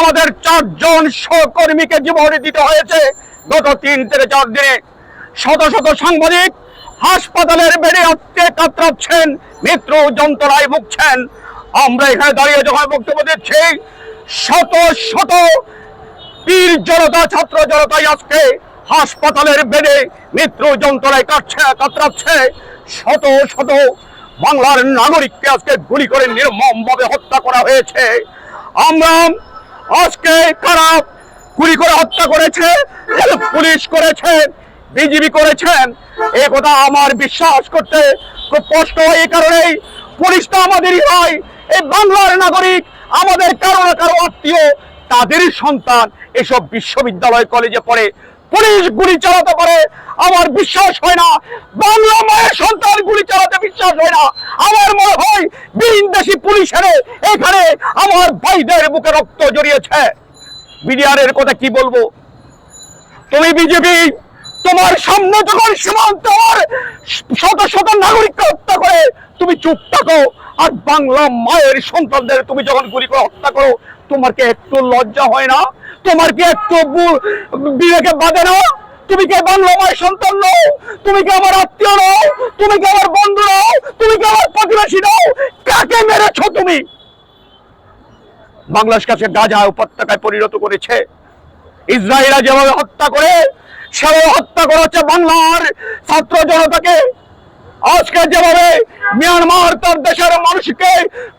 আমাদের চারজন সহকর্মীকে জীবন দিতে হয়েছে। গত তিন থেকে চার দিনে শত শত সাংবাদিক হাসপাতালের বেড়ে আটকে কাতরাচ্ছেন মৃত্যু যন্ত্রণায় ভুগছেন। আমরা এখানে দাঁড়িয়ে যখন বক্তব্য দিচ্ছি, শত শত বীর জনতা, ছাত্র জনতাই আজকে হাসপাতালের বেডে মৃত্যু যন্ত্রণায় কাটছে কাতরাচ্ছে। শত শত বাংলার নাগরিককে আজকে গুলি করে নির্মম ভাবে হত্যা করা হয়েছে। আমরা আজকে কারা গুলি করে হত্যা করেছে? পুলিশ করেছে, বিজিবি করেছেন এই কথা আমার বিশ্বাস করতে খুব কষ্ট হয় এই কারণেই পুলিশ তো আমাদেরই হয়। এই বাংলার নাগরিক, আমাদের কারও না কারও আত্মীয়, তাদেরই সন্তান এসব বিশ্ববিদ্যালয় কলেজে পড়ে। পুলিশ গুলি চালাতে পারে, আমার বিশ্বাস হয় না। বাংলা মায়ের সন্তান গুলি চালাতে বিশ্বাস হয় না। আমার মনে হয় বিদেশি পুলিশের এখানে আমার ভাইদের বুকে রক্ত জড়িয়েছে। বিডিআরের কথা কি বলব? তুমি বিজেপি, তোমার সামনে যখন সীমান্ত শত শত নাগরিককে হত্যা করে, তুমি চুপ থাকো। আর বাংলা মায়ের সন্তানদের তুমি যখন গুলি করে হত্যা করো তোমার কি একটু লজ্জা হয় না? তোমার কি একটু বিবেকে বাঁধে না? তুমি কি বাংলা মায়ের সন্তান নও? তুমি কি আমার আত্মীয় নও? তুমি কি আমার বন্ধু নও? তুমি কি আমার প্রতিবেশী নও? কাকে মেরেছো তুমি? বাংলাদেশ কাছে গাজা উপত্যকায় পরিণত করেছে। ইসরায়েলরা যেভাবে হত্যা করে, সেভাবে হত্যা করা হচ্ছে বাংলার ছাত্র জনতাকে। আজকে যেভাবে মিয়ানমার তার দেশের মানুষকে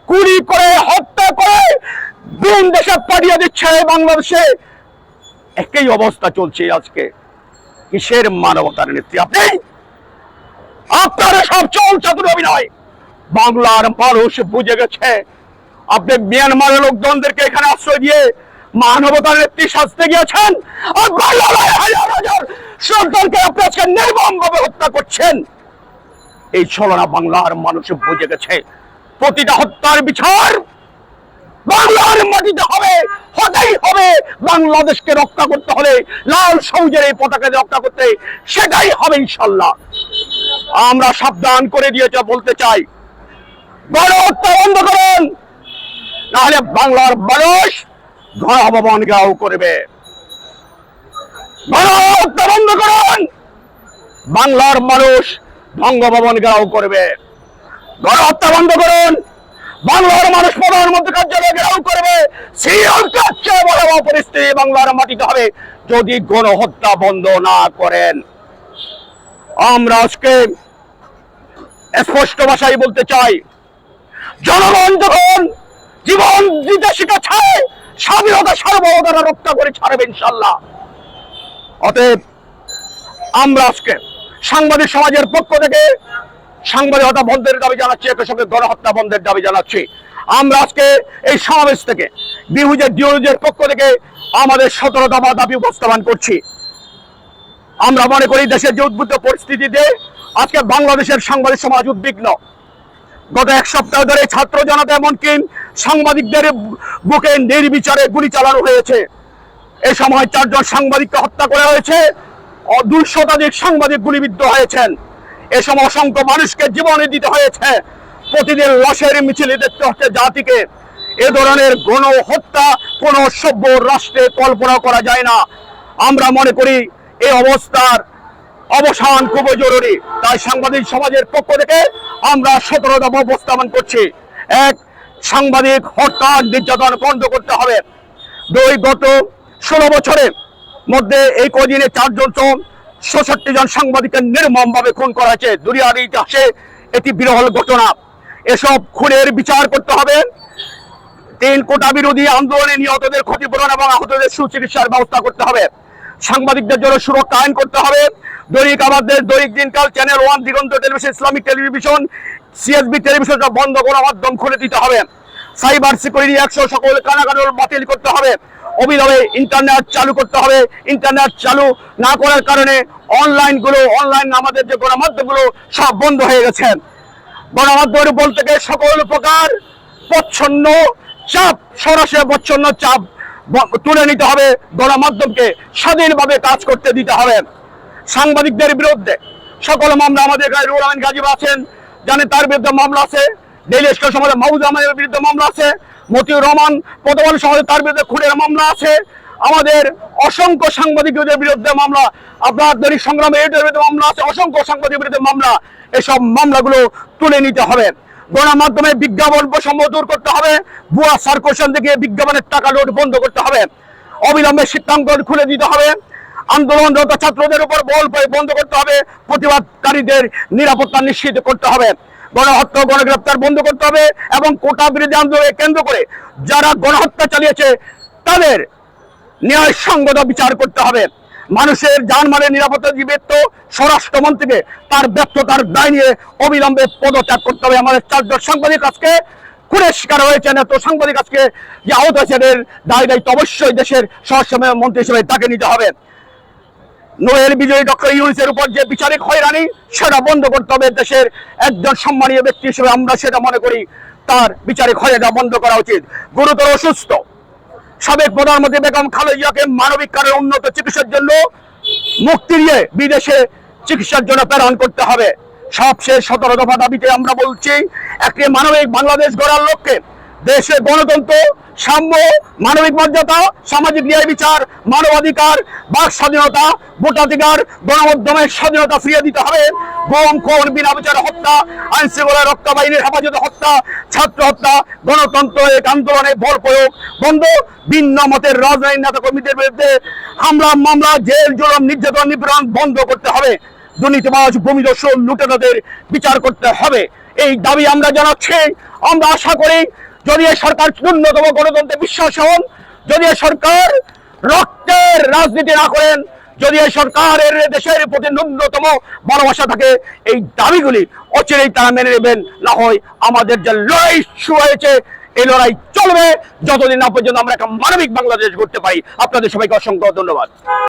হত্যা করে দিন দেশে পাঠিয়ে দিচ্ছে বাংলাদেশে। একই অবস্থা চলছে আজকে। কিসের মানবতার নেত্রী আপনি? আপনারা সব চলছে অভিনয়। বাংলার মানুষ বুঝে গেছে। আপনি মিয়ানমারের লোকজনদেরকে এখানে আশ্রয় দিয়ে মানবতার নেত্রী সাজতে গিয়েছেন। আর সরকারকে আপনি আজকে নির্মম হত্যা করছেন। এই ছলনা বাংলার মানুষ বুঝে গেছে। প্রতিটা হত্যার বিচার বাংলার মাটিতে হবে, হতেই হবে। বাংলাদেশকে রক্ষা করতে হলে লাল সবুজের এই পতাকা রক্ষা করতে সেটাই হবে ইনশাল্লাহ। আমরা সাবধান করে দিয়েছে বলতে চাই, গণহত্যা বন্ধ করুন, নাহলে বাংলার মানুষ গণভবন গাও করবে। গণহত্যা বন্ধ করুন, বাংলার মানুষ বঙ্গভবন গাও করবে। গণহত্যা বন্ধ করুন বাংলার মানুষ প্রধানমন্ত্রী কার্যালয় ঘেরাও করবে। শ্রীলঙ্কার চেয়ে ভয়াবহ পরিস্থিতি বাংলার মাটিতে হবে। যদি গণহত্যা বন্ধ না করেন, আমরা আজকে স্পষ্ট ভাষায় বলতে চাই, জনগণ যখন জীবন দিতে শিখেছে, স্বাধীনতা সার্বভৌমতা রক্ষা করে ছাড়বে ইনশাল্লাহ অতএব আমরা আজকে সাংবাদিক সমাজের পক্ষ থেকে সাংবাদিকতা বন্ধের দাবি জানাচ্ছি, একই সঙ্গে গণহত্যা বন্ধের দাবি জানাচ্ছি। আমরা আজকে এই সমাবেশ থেকে, বিহুজের, ডিওজের পক্ষ থেকে আমাদের সতেরো দফা দাবি উপস্থাপন করছি। আমরা মনে করি দেশের যে উদ্বুদ্ধ পরিস্থিতিতে আজকে বাংলাদেশের সাংবাদিক সমাজ উদ্বিগ্ন। গত এক সপ্তাহ ধরে ছাত্র জনতা এমনকি সাংবাদিকদের বুকে নির্বিচারে গুলি চালানো হয়েছে। এ সময় চারজন সাংবাদিককে হত্যা করা হয়েছে। দুই শতাধিক সাংবাদিক গুলিবিদ্ধ হয়েছেন। এ সময় অসংখ্য মানুষকে জীবনে দিতে হয়েছে। প্রতিদিন লাশের মিছিলে দেখতে হচ্ছে জাতিকে। এ ধরনের গণ হত্যা কোন সভ্য রাষ্ট্রে কল্পনা করা যায় না। আমরা মনে করি এই অবস্থার অবসান খুবই জরুরি। তাই সাংবাদিক সমাজের পক্ষ থেকে আমরা সতেরো দফা উপস্থাপন করছি। এক, সাংবাদিক হত্যা নির্যাতন বন্ধ করতে হবে। দুই, গত ষোলো বছরের মধ্যে এই কদিনে চারজন ষষট্টি জন সাংবাদিকের নির্মম ভাবে খুন করা হয়েছে। দুনিয়ার ইতিহাসে এটি বিরল ঘটনা। এসব খুনের বিচার করতে হবে। তিন কোটা বিরোধী আন্দোলনে নিহতদের ক্ষতিপূরণ এবং আহতদের সুচিকিৎসার ব্যবস্থা করতে হবে। সাংবাদিকদের জন্য সুরক্ষা আইন করতে হবে। দৈনিক আমাদের Dainik Dinkal, channel one, Diganta television, Islamic television, CSB television সব বন্ধ করা মাধ্যম খুলে দিতে হবে। সাইবার সিকিউরিটি একশো সকল কানাকানুর বাতিল করতে হবে। অবিলম্বে ইন্টারনেট চালু করতে হবে। ইন্টারনেট চালু না করার কারণে অনলাইনগুলো অনলাইন আমাদের যে গণমাধ্যমগুলো সব বন্ধ হয়ে গেছে। গণমাধ্যমের উপর থেকে সকল প্রকার প্রচ্ছন্ন চাপ, সরাসরি প্রচ্ছন্ন চাপ তুলে নিতে হবে। গণমাধ্যমকে স্বাধীনভাবে কাজ করতে দিতে হবে। সাংবাদিকদের বিরুদ্ধে সকল মামলা আমাদের রুহুল আমিন গাজীব আছেন। জানেন তার বিরুদ্ধে মামলা আছে। ডেইলি স্কোর সমাজে মাহবুজ আহমেদের বিরুদ্ধে মামলা আছে। মতিউর রহমান পদবল সমাজে তার বিরুদ্ধে খুনের মামলা আছে। আমাদের অসংখ্য সাংবাদিকদের বিরুদ্ধে মামলা, আপনার দৈনিক সংগ্রামে এটার বিরুদ্ধে মামলা আছে, অসংখ্য সাংবাদিকের বিরুদ্ধে মামলা। এসব মামলাগুলো তুলে নিতে হবে। গণমাধ্যমে বিজ্ঞাপন বৈষম্য দূর করতে হবে। ভুয়া সার্কুলেশন থেকে বিজ্ঞাপনের টাকা লোড বন্ধ করতে হবে। অবিলম্বে সিদ্ধান্ত খুলে দিতে হবে। আন্দোলনরত ছাত্রদের উপর বল বন্ধ করতে হবে। প্রতিবাদকারীদের নিরাপত্তা নিশ্চিত করতে হবে। গণহত্যা ও গণগ্রেপ্তার বন্ধ করতে হবে এবং কোটা বিরোধী আন্দোলনকে কেন্দ্র করে যারা গণহত্যা চালিয়েছে, তাদের ন্যায়সঙ্গত বিচার করতে হবে। মানুষের জানমালের নিরাপত্তা জীবিত স্বরাষ্ট্রমন্ত্রীকে তার ব্যর্থতার দায় নিয়ে অবিলম্বে পদত্যাগ করতে হবে। আমাদের চারজন সাংবাদিক আজকে খুনের শিকার হয়েছেন। এত সাংবাদিক আজকে যে আহত হয়েছে এদের দায় দায়িত্ব অবশ্যই দেশের স্বরাষ্ট্র মন্ত্রী হিসেবে তাকে নিতে হবে। নোয়েল বিজয়ী ডক্টর ইউনিসের উপর যে বিচারিক হয়রানি, সেটা বন্ধ করতে হবে। দেশের একজন সম্মানীয় ব্যক্তি হিসেবে আমরা সেটা মনে করি, তার বিচারিক হয়রানি বন্ধ করা উচিত। গুরুতর অসুস্থ। সাবেক প্রধানমন্ত্রী বেগম খালেদাকে মানবিক কারণে উন্নত চিকিৎসার জন্য মুক্তি দিয়ে বিদেশে চিকিৎসার জন্য প্রেরণ করতে হবে। সবশেষ সতেরো দফা দাবিতে আমরা বলছি, একটি মানবিক বাংলাদেশ গড়ার লক্ষ্যে দেশে গণতন্ত্র, সাম্য, মানবিক মর্যাদা, সামাজিক ন্যায় বিচার, মানবাধিকার, বাক স্বাধীনতা, ভোটাধিকার গণমাধ্যমের স্বাধীনতা ফিরিয়ে দিতে হবে। গম কোন বিনা বিচার হত্যা, আইন শৃঙ্খলা রক্ষা বাহিনীর হেফাজতে হত্যা, ছাত্র হত্যা, গণতন্ত্র এক আন্দোলনে বল প্রয়োগ, বন্ধ, ভিন্ন মতের রাজনৈতিক নেতা কর্মীদের বিরুদ্ধে হামলা, মামলা, জেল, জুলম, নির্যাতন, নিপীড়ন বন্ধ করতে হবে। দুর্নীতিবাজ ভূমিদস্যু লুটেরাদের বিচার করতে হবে। এই দাবি আমরা জানাচ্ছি। আমরা আশা করি যদি এই সরকার ন্যূনতম গণতন্ত্রে বিশ্বাস হন, যদি সরকার রক্তের রাজনীতি না করেন, যদি এই সরকারের দেশের প্রতি ন্যূনতম ভালোবাসা থাকে, এই দাবিগুলি অচিরেই তারা মেনে নেবেন। না হয় আমাদের যে লড়াই শুরু হয়েছে, এই লড়াই চলবে। যতদিন না পর্যন্ত আমরা একটা মানবিক বাংলাদেশ করতে পারি। আপনাদের সবাইকে অসংখ্য ধন্যবাদ।